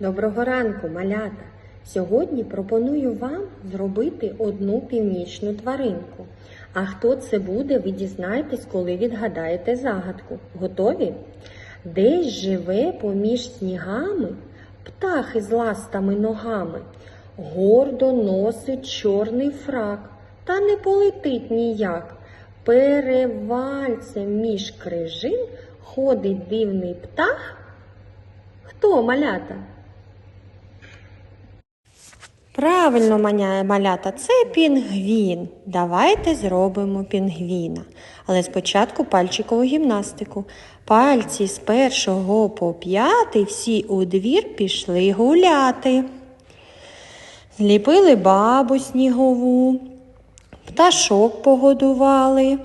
Доброго ранку, малята! Сьогодні пропоную вам зробити одну північну тваринку. А хто це буде, ви дізнаєтесь, коли відгадаєте загадку. Готові? Десь живе поміж снігами птах із ластами ногами. Гордо носить чорний фрак, та не полетить ніяк. Перевальцем між крижин ходить дивний птах. Хто малята? Правильно, малята, це пінгвін. Давайте зробимо пінгвіна. Але спочатку пальчикову гімнастику. Пальці з першого по п'ятий всі у двір пішли гуляти. Зліпили бабу снігову, пташок погодували.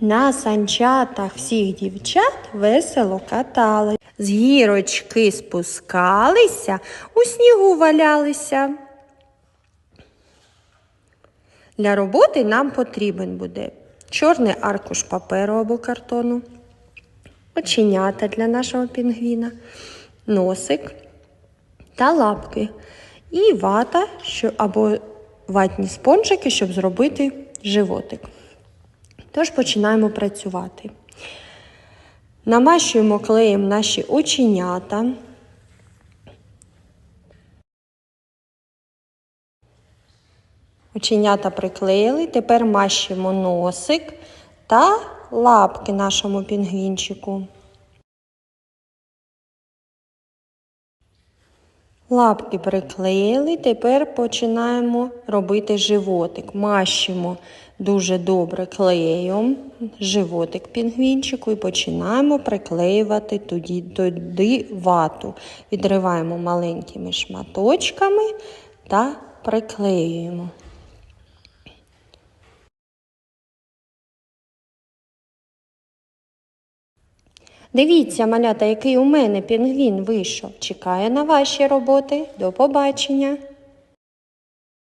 На санчатах всіх дівчат весело катали. З гірочки спускалися, у снігу валялися. Для роботи нам потрібен буде чорний аркуш паперу або картону, оченята для нашого пінгвіна, носик та лапки. І вата або ватні спонжики, щоб зробити животик. Тож починаємо працювати. Намащуємо клеєм наші оченята. Оченята приклеїли, тепер мащимо носик та лапки нашому пінгвінчику. Лапки приклеїли, тепер починаємо робити животик. Мащимо дуже добре клеєм животик пінгвінчику і починаємо приклеювати туди, туди вату. Відриваємо маленькими шматочками та приклеюємо. Дивіться, малята, який у мене пінгвін вийшов. Чекає на ваші роботи. До побачення!